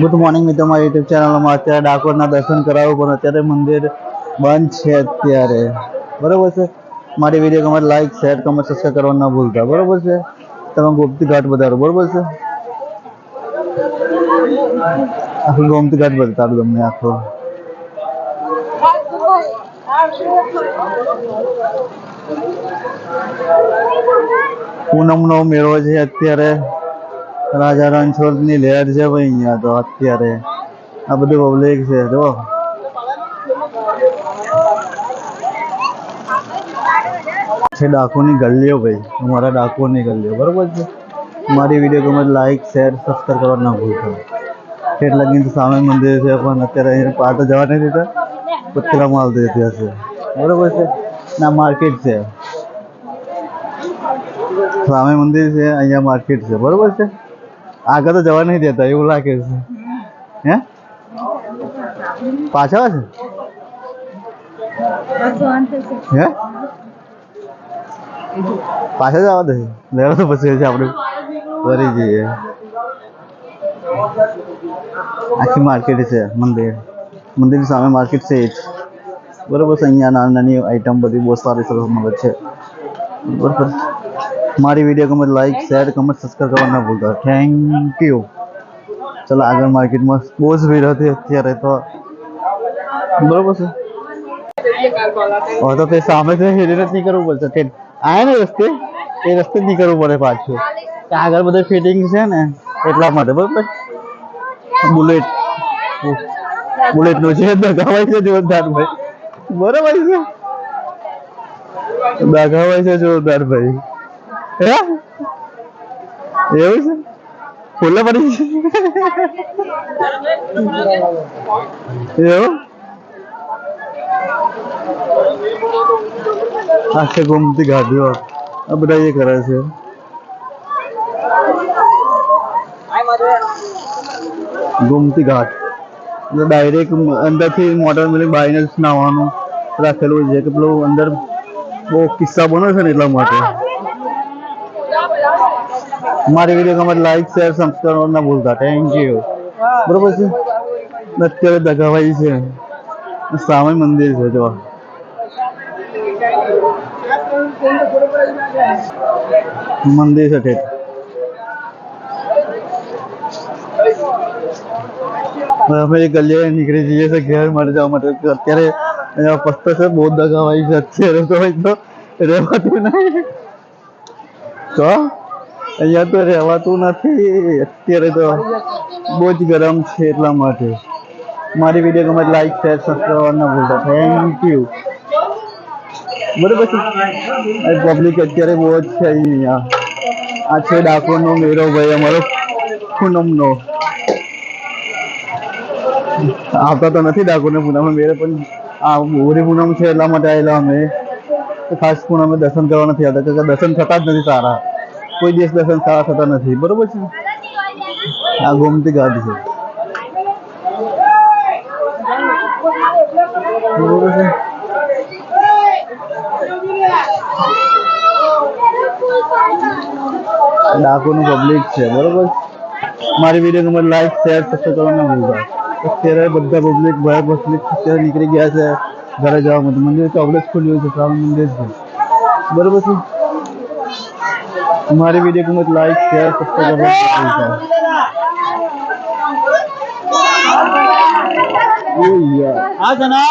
Good morning મિત્રો, મારી YouTube ચેનલમાં અત્યારે ડાકોરના દર્શન કરાવું, પણ અત્યારે મંદિર બંધ છે અત્યારે. બરાબર છે? મારી વીડિયો ગમે લાઈક શેર કમેન્ટ સબસ્ક્રાઈબ કરવા ના ભૂલતા. બરાબર છે? તમે ગોમતી ઘાટ બતાવો બરાબર છે? આખું ગોમતી ઘાટ બતાડું તમને આખો. પૂનમનો મેળો છે અત્યારે. રાજા રણછોડની લહેર છે ભાઈ અહીંયા તો અત્યારે આ બધું પબ્લિક છે જો છે ડાકોરની ગલીઓ ભાઈ અમારા ડાકોરની ગલીઓ બરોબર છે મારી વિડીયો ગમે લાઈક શેર સબસ્ક્રાઈબ કરવા ના ભૂલતા ઠેઠ લગીને તો સામે મંદિર છે પણ અત્યારે અહીંયા પાર તો જવા નથી દેતા પતરા માલ દેતી હશે બરોબર છે ના માર્કેટ છે સામે મંદિર છે અહીંયા માર્કેટ છે બરોબર છે આગળ તો જવા નહીં દેતા, એવું લાગે છે. હે? પાછા છે હે? પાછા જવા દે. લેવા તો પછી છે આપણે ફરી જઈએ. આખી માર્કેટ છે, મંદિર. મંદિરની સામે માર્કેટ છે જ. બરોબર અહીંયા નાની નાની આઈટમ બધી બહુ સારી સરસ મળે છે. બરોબર. મારી વીડિયો ગમે લાઈક શેર કમેન્ટ સબસ્ક્રાઈબ કરવા ના ભૂલતા. થેન્ક યુ ચલો, આગળ માર્કેટમાં બહુ જ ભીડ હતી અત્યારે તો. બરોબર છે. તો તે સામે હેરી નથી કરવું પડશે. તે આયા ને રસ્તે? એ રસ્તે નહીં કરવું પડે પાછું. કે આગળ બધે ફિટિંગ છે ને, એટલા માટે બરોબર. બુલેટ બુલેટ નો છે દગાવાય છે જોરદાર ભાઈ બરોબર છે. દગાવાય છે જોરદાર ભાઈ હે? એવું છે? ફૂલે પડી એવું? આખે ગુમતી ગાડીઓ આ બધા એ કરે છે. ગુમતી ઘાટ. એટલે ડાયરેક્ટ અંદરથી મોટર મિલિંગ બાઈને જ નાવાનું રાખેલું છે કે પેલું અંદર બહુ કિસ્સા બને છે ને એટલા માટે. મારી વિડીયો ગમે લાઈક શેર સબસ્ક્રાઈબ ના ભૂલતા થેન્ક યુ બરોબર છે ને અત્યારે દગાવાઈ છે સામે મંદિર છે જો મંદિર છે ઠેઠ હવે અમે એ ગલીએ નીકળી જઈએ છીએ ઘેર માટે જવા માટે તો અત્યારે અહીંયા પસ્તો છે બહુ દગાવાઈ છે અત્યારે તો હોય તો રહેવાતું નહીં તો અહીંયા તો રહેવાતું નથી. અત્યારે તો બહુ જ ગરમ છે એટલા માટે. મારી વીડિયો ગમે લાઈક શેર સબસ્ક્રાઈબ ના ભૂલતા. થેન્ક યુ બરોબર છે? પબ્લિક અત્યારે બહુ જ છે અહીંયા. આ છે ડાકોરનો મેળો ભાઈ, અમારો પૂનમનો. આવતા તો નથી ડાકોરને પૂનમ મેળો પણ આ ઓરી પૂનમ છે એટલા માટે આવેલા અમે. ખાસ પૂનમે દર્શન કરવા નથી આવતા કે દર્શન થતા જ નથી સારા. કોઈ દિવસ દર્શન સારા થતા નથી બરોબર છે આ ગોમતી ઘાટ છે બરોબર છે ડાકોરનું પબ્લિક છે બરોબર મારી વિડીયો ગમે લાઈક શેર સબસ્ક્રાઈબ કરવાનું ના ભૂલતા અત્યારે બધા પબ્લિક ભાઈ પબ્લિક અત્યારે નીકળી ગયા છે ઘરે જવા માટે મંદિર તો આપણે જ ખુલ્યું છે સ્વામી મંદિર છે બરોબર છે हमारे वीडियो को मत लाइक शेयर सब्सक्राइब आ जाना